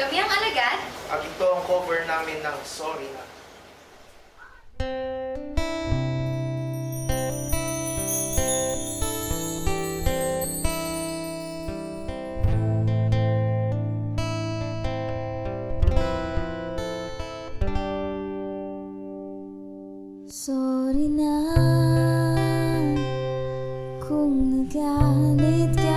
Kami ang alagad. At ito ang cover namin ng Sorry Na. Sorry na kung nagalit ka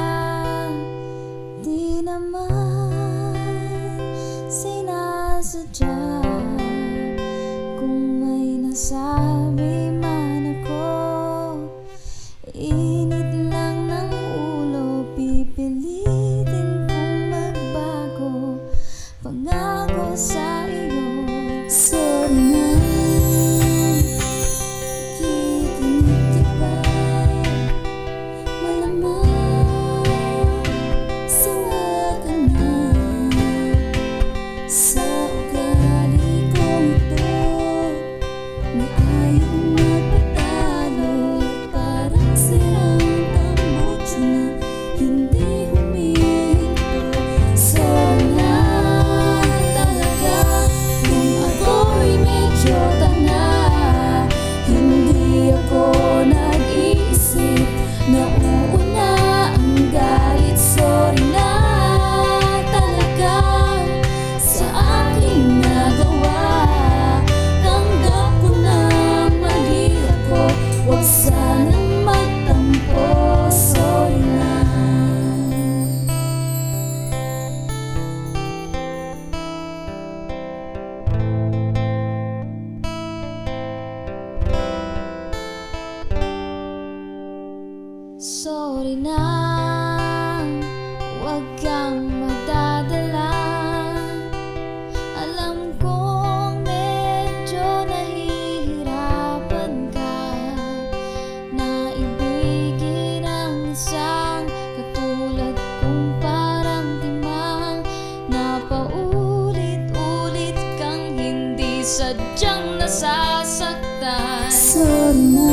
sadyang nasasaktan. Sana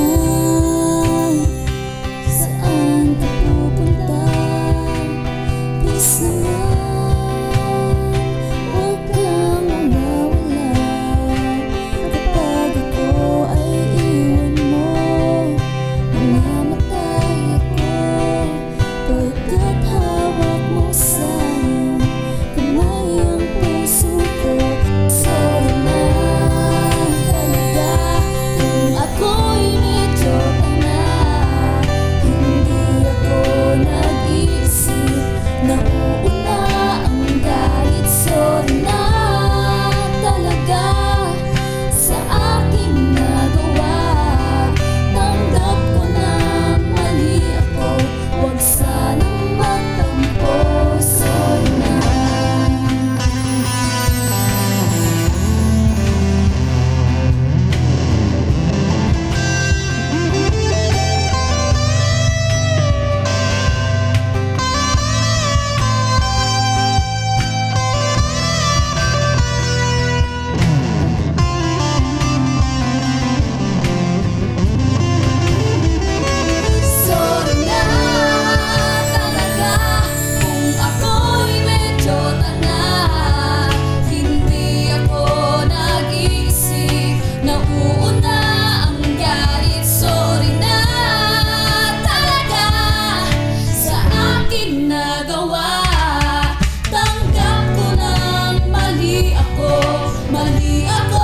saan ka pupunta? Please ako, mali ako.